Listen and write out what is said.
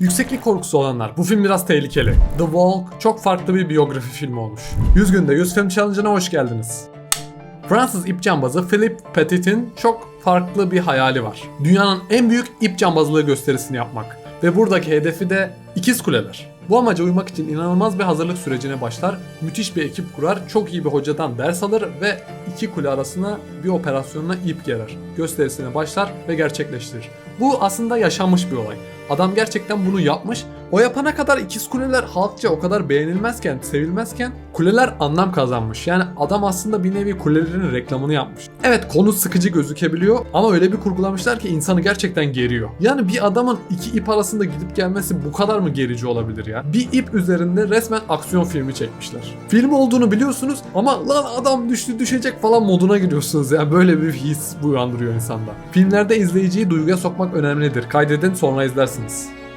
Yükseklik korkusu olanlar. Bu film biraz tehlikeli. The Walk çok farklı bir biyografi filmi olmuş. 100 günde 100 film challenge'ına hoş geldiniz. Fransız ip cambazı Philippe Petit'in çok farklı bir hayali var. Dünyanın en büyük ip cambazlığı gösterisini yapmak. Ve buradaki hedefi de ikiz kuleler. Bu amaca uymak için inanılmaz bir hazırlık sürecine başlar, müthiş bir ekip kurar, çok iyi bir hocadan ders alır ve iki kule arasına bir operasyonla ip gerer. Gösterisine başlar ve gerçekleştirir. Bu aslında yaşanmış bir olay. Adam gerçekten bunu yapmış. O yapana kadar ikiz kuleler halkça o kadar beğenilmezken, sevilmezken kuleler anlam kazanmış. Yani adam aslında bir nevi kulelerin reklamını yapmış. Evet konu sıkıcı gözükebiliyor ama öyle bir kurgulamışlar ki insanı gerçekten geriyor. Yani bir adamın iki ip arasında gidip gelmesi bu kadar mı gerici olabilir ya? Bir ip üzerinde resmen aksiyon filmi çekmişler. Film olduğunu biliyorsunuz ama lan adam düştü düşecek falan moduna giriyorsunuz yani böyle bir his uyandırıyor insanda. Filmlerde izleyiciyi duyguya sokmak önemlidir. Kaydedin sonra izlersiniz.